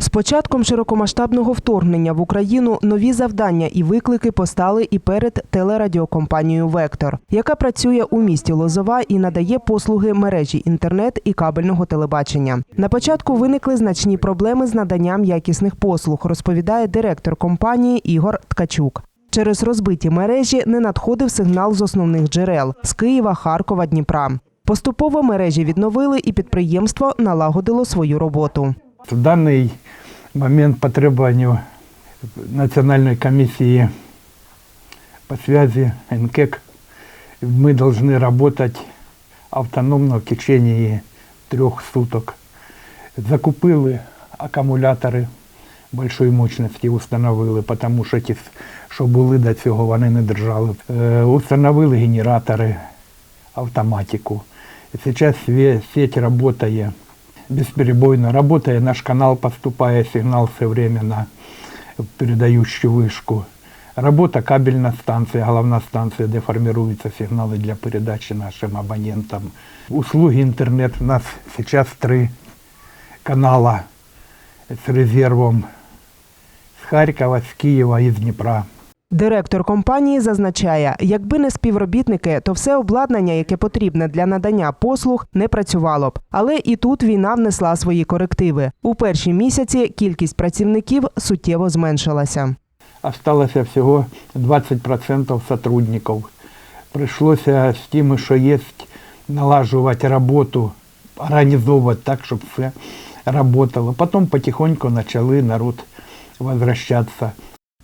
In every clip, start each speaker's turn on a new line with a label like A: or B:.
A: З початком широкомасштабного вторгнення в Україну нові завдання і виклики постали і перед телерадіокомпанією Вектор, яка працює у місті Лозова і надає послуги мережі інтернет і кабельного телебачення. На початку виникли значні проблеми з наданням якісних послуг, розповідає директор компанії Ігор Ткачук. Через розбиті мережі не надходив сигнал з основних джерел з Києва, Харкова, Дніпра. Поступово мережі відновили, і підприємство налагодило свою роботу.
B: В даний момент по требованию Национальной комиссии по связи НКЕК мы должны работать автономно в течение трех суток. Закупили акумулятори большої мощності, установили, тому що ті, що були до цього, вони не держали. Е, Установили генератори, автоматику. Зараз сеть працює бесперебойно. Работая, наш канал поступает сигнал все время на передающую вышку. Работа кабельная станция, головная станция, где формируются сигналы для передачи нашим абонентам. Услуги интернет у нас сейчас три канала с резервом с Харькова, с Киева и с Днепра.
A: Директор компанії зазначає, якби не співробітники, то все обладнання, яке потрібне для надання послуг, не працювало б. Але і тут війна внесла свої корективи. У перші місяці кількість працівників суттєво зменшилася.
B: Осталось всего 20% сотрудников. Пришлось с тем, что есть, налаживать работу, организовывать так, чтобы все работало. Потом потихоньку начали народ возвращаться.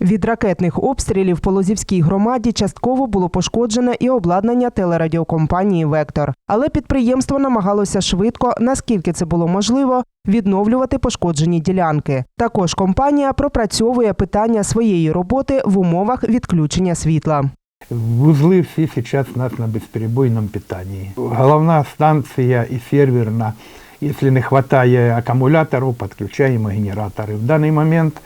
A: Від ракетних обстрілів по Лозівській громаді частково було пошкоджене і обладнання телерадіокомпанії Вектор. Але підприємство намагалося швидко, наскільки це було можливо, відновлювати пошкоджені ділянки. Також компанія пропрацьовує питання своєї роботи в умовах відключення світла.
B: Узлы все сейчас у нас на бесперебойном питании. Головная станция и серверна. Если не хватает аккумуляторов, подключаем генераторы. В даний момент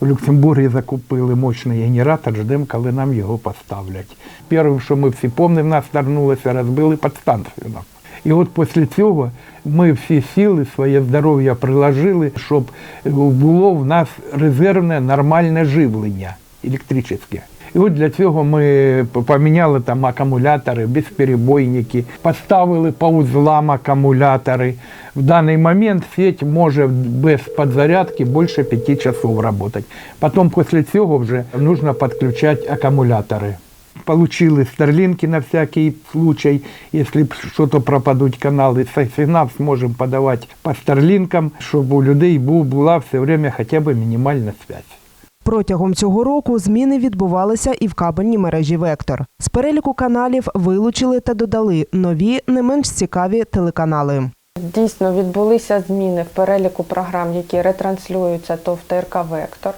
B: в Люксембургі закупили мощний генератор, ждемо, коли нам його поставлять. Перше, що ми всі пам'ятаємо, нас старнулося, розбили підстанцію. нам. І от після цього ми всі сили, своє здоров'я приложили, щоб було в нас резервне нормальне живлення електричне. І от для цього ми поміняли там акумулятори, безперебойники, поставили по узлам акумулятори. В даний момент сеть може без підзарядки більше 5 часов працювати. Потім після цього вже потрібно підключати акумулятори. Получили старлинки на всякий случай, если что-то пропадут каналы, Цей сигнал сможем подавать по старлинкам, чтобы у людей бу- була все время хотя бы мінімальна связь.
A: Протягом цього року зміни відбувалися і в кабельній мережі Вектор. З переліку каналів вилучили та додали нові, не менш цікаві телеканали.
C: Дійсно відбулися зміни в переліку програм, які ретранслюються то в ТРК Вектор.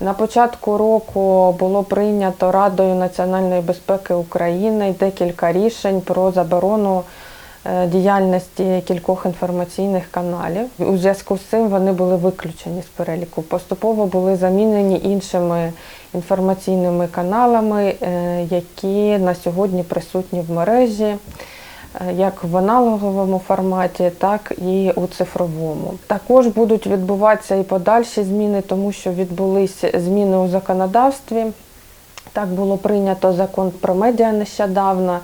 C: На початку року було прийнято Радою національної безпеки України декілька рішень про заборону діяльності кількох інформаційних каналів. У зв'язку з цим вони були виключені з переліку. Поступово були замінені іншими інформаційними каналами, е, які на сьогодні присутні в мережі е, як в аналоговому форматі, так і у цифровому. Також будуть відбуватися і подальші зміни, тому що відбулись зміни у законодавстві. Так було прийнято закон про медіа нещодавно,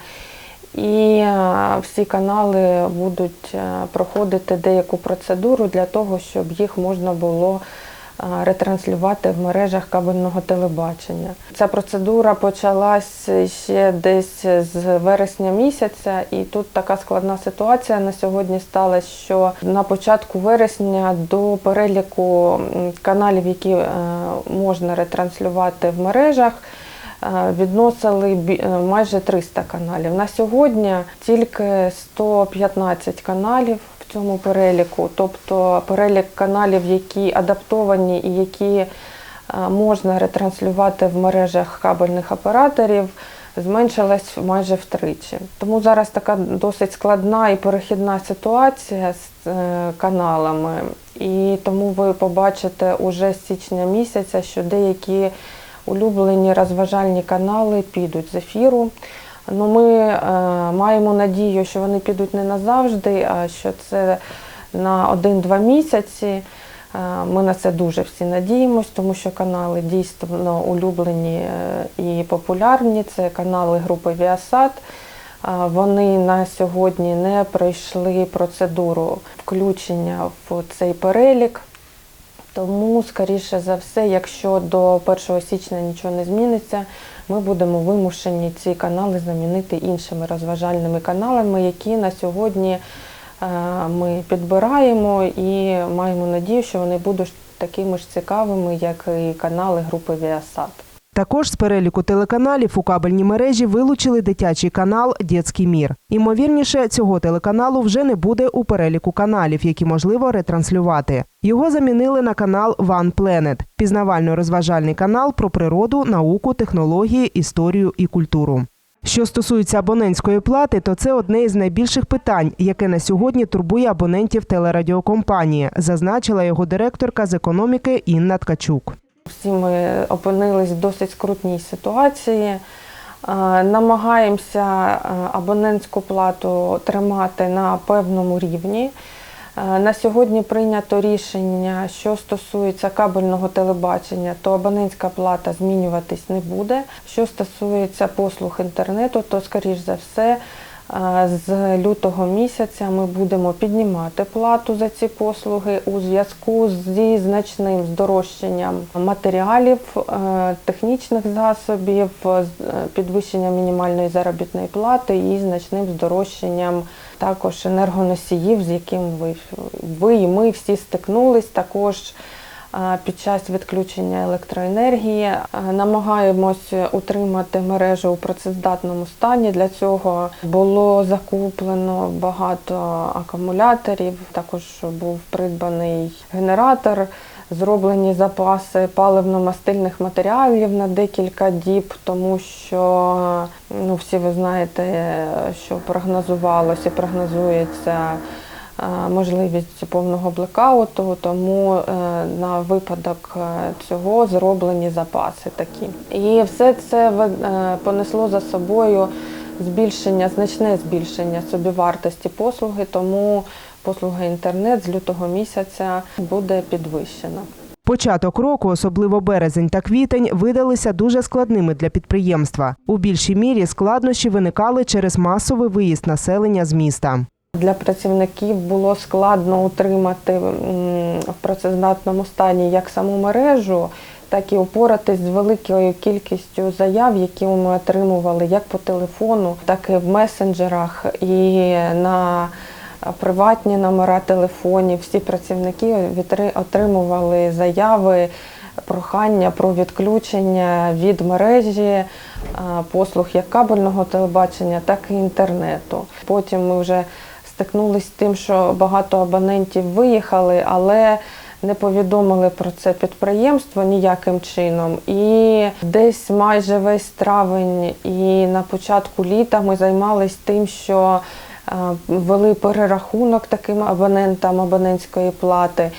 C: і е, всі канали будуть е, проходити деяку процедуру для того, щоб їх можна було е, ретранслювати в мережах кабельного телебачення. Ця процедура почалась ще десь з вересня місяця, і тут така складна ситуація на сьогодні сталася, що на початку вересня до переліку каналів, які можна ретранслювати в мережах. Е, Відносили е, майже 300 каналів. На сьогодні тільки 115 каналів в цьому переліку, тобто перелік каналів, які адаптовані і які е, можна ретранслювати в мережах кабельних операторів, зменшилась майже втричі. Тому зараз така досить складна і перехідна ситуація з каналами. І тому ви побачите уже з січня місяця, що деякі улюблені розважальні канали підуть з ефіру. Ну, ми е, маємо надію, що вони підуть не назавжди, а що це на один-два місяці. Е, Ми на це дуже всі надіємось, тому що канали дійсно улюблені е, і популярні. Це канали групи Віасат. Е, Вони на сьогодні не пройшли процедуру включення в цей перелік. Тому, скоріше за все, якщо до 1 січня нічого не зміниться, ми будемо вимушені ці канали замінити іншими розважальними каналами, які на сьогодні е, ми підбираємо і маємо надію, що вони будуть такими ж цікавими, як і канали групи Віасат.
A: Також з переліку телеканалів у кабельній мережі вилучили дитячий канал Дєцький мір. Імовірніше, цього телеканалу вже не буде у переліку каналів, які можливо ретранслювати. Його замінили на канал One Planet – пізнавально-розважальний канал про природу, науку, технології, історію і культуру. Що стосується абонентської плати, то це одне із найбільших питань, яке на сьогодні турбує абонентів телерадіокомпанії, зазначила його директорка з економіки Інна Ткачук.
C: Всі ми опинились в досить скрутній ситуації. Е, Намагаємося е, абонентську плату тримати на певному рівні. Е, На сьогодні прийнято рішення, що стосується кабельного телебачення, то абонентська плата змінюватись не буде. Що стосується послуг інтернету, то, скоріш за все, з лютого місяця ми будемо піднімати плату за ці послуги у зв'язку зі значним здорожчанням матеріалів, е, технічних засобів, е, підвищенням мінімальної заробітної плати і значним здорожчанням також енергоносіїв, з яким ви, ви і ми всі стикнулись. Також під час відключення електроенергії намагаємось утримати мережу у працездатному стані. Для цього було закуплено багато акумуляторів. Також був придбаний генератор. Зроблені запаси паливно-мастильних матеріалів на декілька діб, тому що ну, всі ви знаєте, що прогнозувалося прогнозується можливість повного блекауту, тому е, на випадок е, цього зроблені запаси такі. І все це е, понесло за собою збільшення, значне збільшення собівартості послуги, тому послуга інтернет з лютого місяця буде підвищена.
A: Початок року, особливо березень та квітень, видалися дуже складними для підприємства. У більшій мірі складнощі виникали через масовий виїзд населення з міста.
C: Для працівників було складно утримати в працездатному стані як саму мережу, так і упоратись з великою кількістю заяв, які ми отримували як по телефону, так і в месенджерах і на приватні номера телефонів. Всі працівники отримували заяви. Прохання про відключення від мережі е, послуг як кабельного телебачення, так і інтернету. Потім ми вже стикнулися з тим, що багато абонентів виїхали, але не повідомили про це підприємство ніяким чином. І десь майже весь травень і на початку літа ми займалися тим, що е, ввели перерахунок таким абонентам абонентської плати.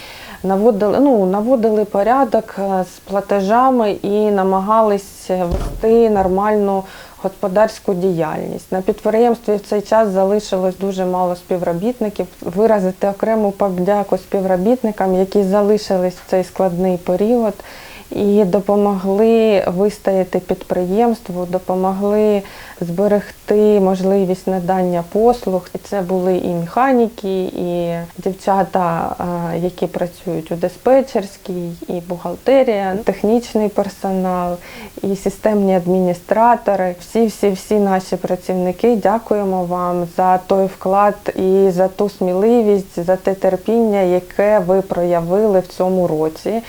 C: Наводили, ну, наводили порядок е, з платежами і намагались вести нормальну господарську діяльність. На підприємстві в цей час залишилось дуже мало співробітників. Виразити окрему подяку співробітникам, які залишились в цей складний період і допомогли вистояти підприємству, допомогли зберегти можливість надання послуг. Це були і механіки, і дівчата, які працюють у диспетчерській, і бухгалтерія, технічний персонал, і системні адміністратори. Всі, всі, всі наші працівники. Дякуємо вам за той вклад і за ту сміливість, за те терпіння, яке ви проявили в цьому році.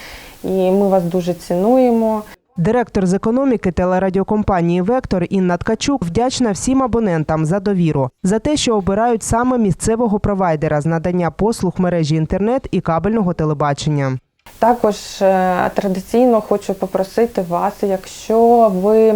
C: І ми вас дуже цінуємо.
A: Директор з економіки телерадіокомпанії Вектор Інна Ткачук вдячна всім абонентам за довіру, за те, що обирають саме місцевого провайдера з надання послуг мережі інтернет і кабельного телебачення.
C: Також е, традиційно хочу попросити вас, якщо ви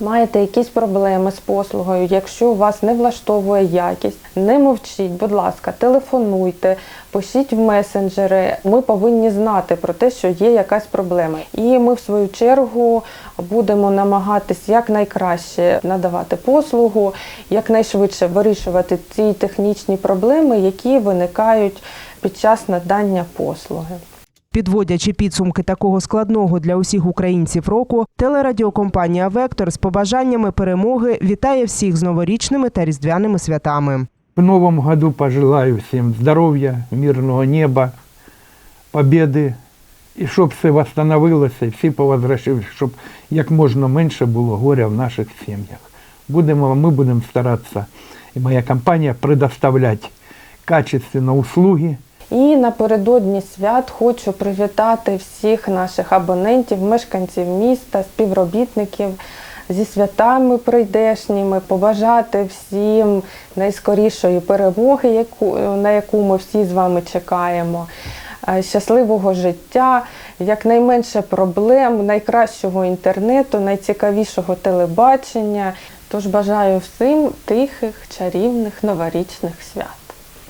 C: маєте якісь проблеми з послугою, якщо вас не влаштовує якість, не мовчіть, будь ласка, телефонуйте, пишіть в месенджери. Ми повинні знати про те, що є якась проблема. І ми, в свою чергу, будемо намагатись якнайкраще надавати послугу, якнайшвидше вирішувати ці технічні проблеми, які виникають під час надання послуги.
A: Підводячи підсумки такого складного для усіх українців року, телерадіокомпанія Вектор з побажаннями перемоги вітає всіх з новорічними та різдвяними святами.
B: В новом году пожелаю всем здоровья, мирного неба, победи, і щоб все восстановилося, і всі повозвращалися, щоб як можна менше було горя в наших сім'ях. Будемо, ми будемо старатися, і моя компанія предоставляти качественні услуги,
C: І напередодні свят хочу привітати всіх наших абонентів, мешканців міста, співробітників зі святами прийдешніми, побажати всім найскорішої перемоги, на яку ми всі з вами чекаємо. е, Щасливого життя, якнайменше проблем, найкращого інтернету, найцікавішого телебачення. Тож бажаю всім тихих, чарівних новорічних свят.